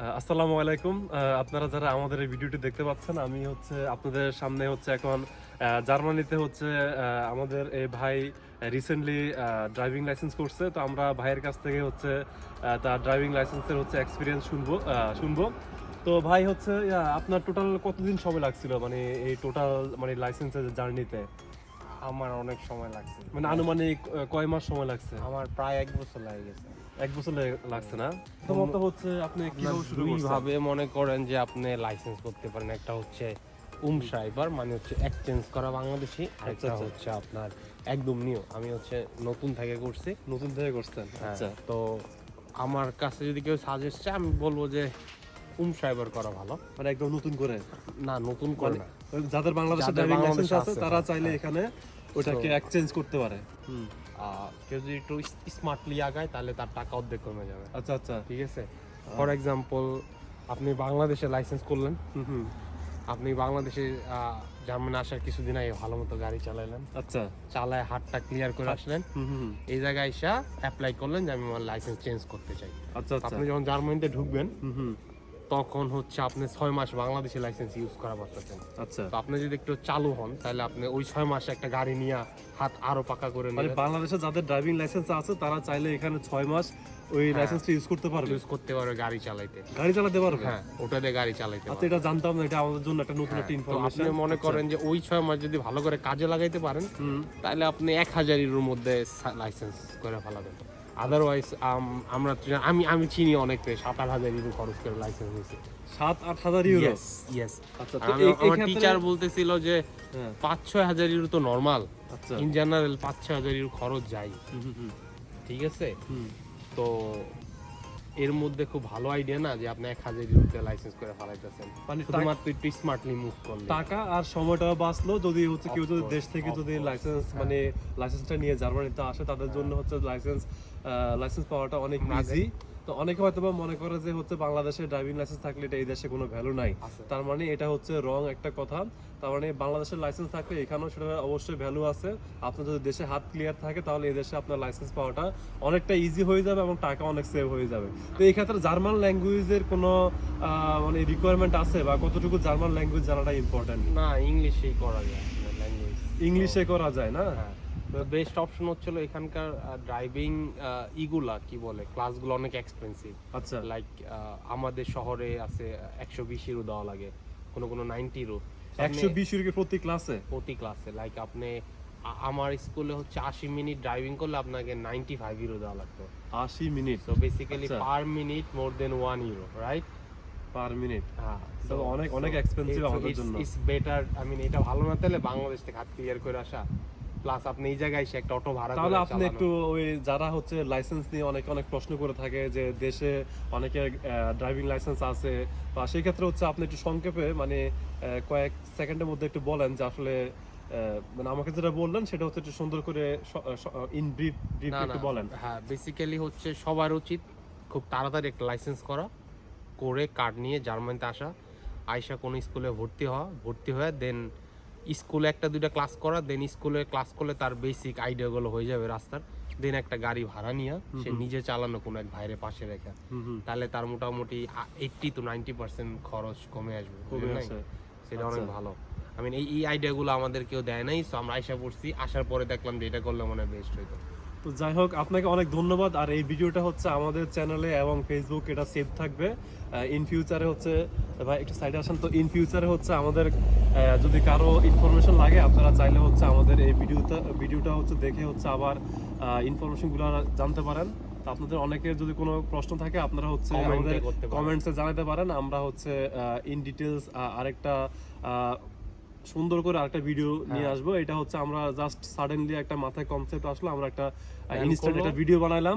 আসসালামু আলাইকুম। আপনারা যারা আমাদের এই ভিডিওটি দেখতে পাচ্ছেন, আমি হচ্ছে আপনাদের সামনে হচ্ছে এখন জার্মানিতে হচ্ছে আমাদের এই ভাই রিসেন্টলি ড্রাইভিং লাইসেন্স করছে। তো আমরা ভাইয়ের কাছ থেকে হচ্ছে তার ড্রাইভিং লাইসেন্সের হচ্ছে এক্সপিরিয়েন্স শুনব শুনব। তো ভাই হচ্ছে আপনার টোটাল কতদিন সময় লাগছিল মানে এই টোটাল মানে লাইসেন্সের জার্নিতে আমার অনেক সময় লাগছে। মানে আনুমানিক কয় মাস সময় লাগছে? আমার প্রায় এক বছর লাগে গেছে। এক বছর লাগছে না? প্রথমত হচ্ছে আপনি কীভাবে শুরু ভাবে মনে করেন যে আপনি লাইসেন্স করতে পারেন। একটা হচ্ছে উম সাইবার মানে হচ্ছে এক্সচেঞ্জ করা বাংলাদেশি আরেকটা আচ্ছা। হচ্ছে আপনার একদম নিউ আমি হচ্ছে নতুন থেকে করছি। নতুন থেকে করছেন? হ্যাঁ, আচ্ছা। তো আমার কাছে যদি কেউ সাজেস্ট চায় আমি বলব যে উম ড্রাইভার করা ভালো। মানে একদম নতুন করে। না নতুন করে না। যাদের বাংলাদেশে যাদের ড্রাইভিং লাইসেন্স আছে তারা হ্যাঁ, চাইলে। এখানে ওটাকে এক্সচেঞ্জ করতে পারে। হুম কেউ যদি একটু স্মার্টলি আগায় তাহলে তার টাকা অর্ধেক কমে যাবে। আচ্ছা আচ্ছা। ঠিক আছে? ফর এক্সাম্পল আপনি বাংলাদেশে লাইসেন্স করলেন। হুম আপনি বাংলাদেশে জার্মানি আসার কিছুদিন আগে ভালো মতো গাড়ি চালাইলেন। আচ্ছা। চালায় হাতটা ক্লিয়ার করে আসলেন। হুম হুম হুম। এই জায়গায় এসে অ্যাপ্লাই করলেন যে আমি আমার লাইসেন্স চেঞ্জ করতে চাই। আচ্ছা আচ্ছা। আপনি যখন জার্মানিতে ঢুকবেন তখন হচ্ছে আপনি ছয় মাস বাংলাদেশে লাইসেন্স ইউজ করা পারতেছেন আচ্ছা। তো আপনি যদি একটু চালু হন তাহলে আপনি ওই ছয় মাসে একটা গাড়ি নিয়ে হাত আরও পাকা করে মানে নেবেন। বাংলাদেশে যাদের ড্রাইভিং লাইসেন্স আছে তারা চাইলে এখানে ছয় মাস ওই হ্যাঁ। লাইসেন্সটা ইউজ করতে পারবে। ইউজ করতে পারবে গাড়ি চালাইতে। গাড়ি চালাতে পারবে? হ্যাঁ ওটা দিয়ে গাড়ি চালাইতে আচ্ছা পারবে। এটা জানতাম না এটা আমাদের জন্য একটা নতুন হ্যাঁ, একটা ইনফরমেশন আপনি মনে করেন যে ওই ছয় মাস যদি ভালো করে কাজে লাগাইতে পারেন হুম। তাহলে আপনি এক হাজার ইউরোর মধ্যে লাইসেন্স করে ফেলাবেন। আদারওয়াইজ আমরা আমি আমি চিনি অনেকে সাত আট হাজার ইউরো খরচ করে লাইসেন্স নিয়েছি। সাত আট হাজার ইউরো ইয়েস ইয়েস আচ্ছা এই- আমার টিচার বলতেছিল যে হ্যাঁ। পাঁচ ছয় হাজার ইউরো তো নর্মাল আচ্ছা। ইন জেনারেল পাঁচ ছয় হাজার ইউরো খরচ যায়। ঠিক আছে? তো এর মধ্যে খুব ভালো আইডিয়া না যে আপনি এক হাজার ইউরোতে লাইসেন্স করে ফেলাইতেছেন? মানে শুধুমাত্র একটু স্মার্টলি মুভ করলে। টাকা আর সময়টা বাঁচলো যদি হচ্ছে কেউ যদি দেশ থেকে যদি লাইসেন্স হ্যাঁ। মানে লাইসেন্সটা নিয়ে জার্মানিতে আসে তাদের জন্য হচ্ছে লাইসেন্স লাইসেন্স পাওয়াটা অনেক ইজি তো অনেকে হয়তো মনে করে যে হচ্ছে বাংলাদেশে ড্রাইভিং লাইসেন্স থাকলে এটা এই দেশে কোনো ভ্যালু নাই। তার মানে এটা হচ্ছে রং একটা কথা। তার মানে বাংলাদেশের লাইসেন্স থাকলে এখানেও সেটা অবশ্যই ভ্যালু আছে। আপনার যদি দেশে হাত ক্লিয়ার থাকে তাহলে এই দেশে আপনার লাইসেন্স পাওয়াটা অনেকটা ইজি হয়ে যাবে এবং টাকা অনেক সেভ হয়ে যাবে। তো এই ক্ষেত্রে জার্মান ল্যাঙ্গুয়েজের কোনো মানে রিকোয়ারমেন্ট আছে বা কতটুকু জার্মান ল্যাঙ্গুয়েজ জানাটা ইম্পর্টেন্ট না ইংলিশেই করা যায় ল্যাঙ্গুয়েজ ইংলিশে করা যায় না? হ্যাঁ। বেস্ট অপশন হচ্ছিল এখানকার ড্রাইভিং ইগুলা কি বলে ক্লাসগুলো অনেক এক্সপেন্সিভ আচ্ছা। লাইক আমাদের শহরে আছে একশো বিশ ইউরো দেওয়া লাগে কোনো কোনো একশো বিশ ইউরো প্রতি ক্লাসে প্রতি ক্লাসে লাইক আপনি আমার স্কুলে হচ্ছে আশি মিনিট ড্রাইভিং করলে আপনাকে নাইনটি ফাইভ ইউরো দেওয়া লাগতো। আশি minute? So basically. Per minute more than one euro right per minute হ্যাঁ তো অনেক- অনেক expensive আমাদের জন্য। ইটস বেটার আই মিন এটা ভালো না তাহলে বাংলাদেশ থেকে হাত ক্লিয়ার করে আসা। প্লাস আপনি এই জায়গায় এসে একটা অটো ভাড়া তাহলে আপনি একটু ওই যারা হচ্ছে লাইসেন্স নিয়ে অনেক অনেক প্রশ্ন করে থাকে যে দেশে অনেকের ড্রাইভিং লাইসেন্স আছে। বা সেই ক্ষেত্রে হচ্ছে আপনি একটু সংক্ষেপে মানে কয়েক সেকেন্ডের মধ্যে একটু বলেন যে আসলে মানে আমাকে যেটা বললেন সেটা হচ্ছে একটু সুন্দর করে ইন ব্রিফ ব্রিফ একটু বলেন। হ্যাঁ বেসিক্যালি হচ্ছে সবার উচিত খুব তাড়াতাড়ি একটা লাইসেন্স করা করে কার্ড নিয়ে জার্মানিতে আসা। আইসা কোনো স্কুলে ভর্তি হওয়া ভর্তি হয়ে দেন স্কুলে একটা দুইটা ক্লাস করা দেন স্কুলে ক্লাস করলে তার বেসিক আইডিয়াগুলো হয়ে যাবে রাস্তার। দেন একটা গাড়ি ভাড়া নিয়ে সে নিজে চালানো কোনো এক ভাইরে পাশে রেখে। তাহলে তার মোটামুটি এইটটি টু নাইনটি পার্সেন্ট খরচ কমে আসবে সেটা অনেক আচ্ছা। ভালো। আমি এই এই আইডিয়াগুলো আমাদের কেউ দেয় নাই সো আমরা আশা করছি আসার পরে দেখলাম যে এটা করলে মনে হয় বেস্ট হইতো। তো যাই হোক আপনাকে অনেক ধন্যবাদ। আর এই ভিডিওটা হচ্ছে আমাদের চ্যানেলে এবং ফেসবুক এটা সেভ থাকবে। ইন ফিউচারে হচ্ছে ভাই একটু সাইডে আসেন তো ইন ফিউচারে হচ্ছে আমাদের যদি কারও ইনফরমেশন লাগে আপনারা চাইলে হচ্ছে আমাদের এই ভিডিওটা ভিডিওটা হচ্ছে দেখে হচ্ছে আবার ইনফরমেশনগুলো জানতে পারেন। আপনাদের অনেকের যদি কোনো প্রশ্ন থাকে আপনারা হচ্ছে আমাদের। কমেন্টসে জানাতে পারেন। আমরা হচ্ছে ইন ডিটেলস আরেকটা সুন্দর করে আরেকটা ভিডিও নিয়ে হ্যাঁ। আসব। এটা হচ্ছে আমরা জাস্ট সাডেনলি একটা মাথায় কনসেপ্ট আসলো আমরা একটা ইনস্ট্যান্ট একটা ভিডিও বানাইলাম।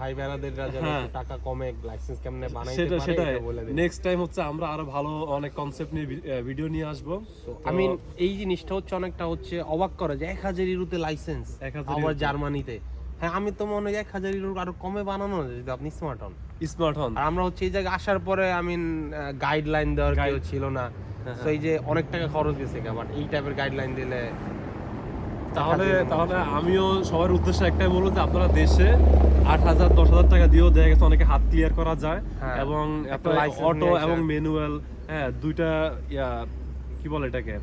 ভাই বেড়াদের হ্যাঁ। টাকা কমে লাইসেন্স কেমনে বানাইতে সেটা দিন নেক্সট টাইম হচ্ছে আমরা আরও ভালো অনেক কনসেপ্ট নিয়ে ভিডিও নিয়ে আসব। আই মিন এই জিনিসটা হচ্ছে অনেকটা হচ্ছে অবাক করে যে এক হাজার ইউরোতে লাইসেন্স 1000 আবার জার্মানিতে। হ্যাঁ আমি তো মনে হয় এক হাজার ইউরো আরও কমে বানানো যদি আপনি স্মার্ট হন। স্মার্ট হন। আমরা হচ্ছে এই জায়গায় আসার পরে আমি গাইডলাইন দেওয়ার কেউ ছিল না। হ্যাঁ, তো এই যে অনেক টাকা খরচ গেছে বাট এই টাইপের গাইডলাইন দিলে তাহলে তাহলে আমিও সবার উদ্দেশ্যে একটাই বলব যে আপনারা দেশে আট হাজার দশ হাজার টাকা দিয়েও দেখা গেছে অনেকে হাত ক্লিয়ার করা যায়। হ্যাঁ, এবং অটো এবং ম্যানুয়াল হ্যাঁ দুইটা ইয়া কি বলে এটাকে?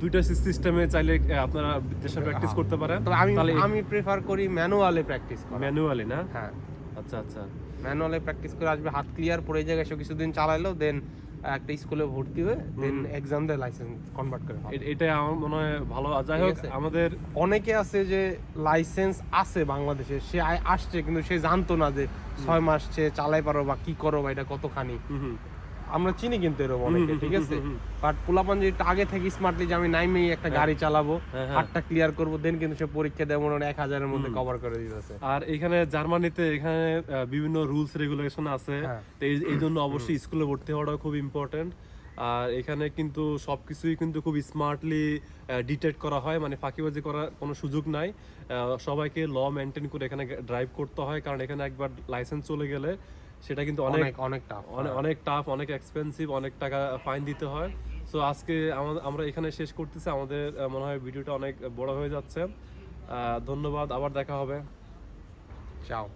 দুইটা সিস্টেমে চাইলে আপনারা দেশে প্র্যাকটিস হ্যাঁ। করতে পারেন। আমি আমি প্রেফার করি ম্যানুয়ালে প্র্যাকটিস করা। ম্যানুয়ালি না? হ্যাঁ। আচ্ছা আচ্ছা। ম্যানুয়ালে প্র্যাকটিস করে আসবে হাত ক্লিয়ার পরে জায়গায় সে কিছুদিন চালাইলো দেন একটা স্কুলে ভর্তি হয়ে দেন এক্সাম দিয়ে লাইসেন্স কনভার্ট করে এটাই এটা আমার মনে হয় ভালো। যাই হোক আমাদের অনেকে আছে যে লাইসেন্স আছে বাংলাদেশে সে আসছে কিন্তু সে জানতো না যে ছয় মাস সে চালাই পারো বা কি করো বা এটা কতখানি। আমরা চিনি কিন্তু এরকম অনেকে ঠিক আছে। বাট পোলাপান যদি আগে থেকে স্মার্টলি যে আমি নাইমেই একটা গাড়ি চালাবো হ্যাঁ, হ্যাঁ। ক্লিয়ার করব দেন কিন্তু সে পরীক্ষা দেয় মনে হয় এক হাজারের মধ্যে কভার করে দিতেছে। আর এখানে জার্মানিতে এখানে বিভিন্ন রুলস রেগুলেশন আছে। হ্যাঁ। এই জন্য অবশ্যই স্কুলে ভর্তি হওয়াটা খুব ইম্পর্টেন্ট আর এখানে কিন্তু সবকিছুই কিন্তু খুব স্মার্টলি ডিটেক্ট করা হয়। মানে ফাঁকিবাজি করার কোনো সুযোগ নাই। সবাইকে ল মেনটেন করে এখানে ড্রাইভ করতে হয়। কারণ এখানে একবার লাইসেন্স চলে গেলে সেটা কিন্তু অনেক অনেক টাফ অনেক অনেক টাফ অনেক এক্সপেন্সিভ অনেক টাকা ফাইন দিতে হয়। সো আজকে আমরা এখানে শেষ করতেছি। আমাদের মনে হয় ভিডিওটা অনেক বড় হয়ে যাচ্ছে। আহ, ধন্যবাদ। আবার দেখা হবে। চাও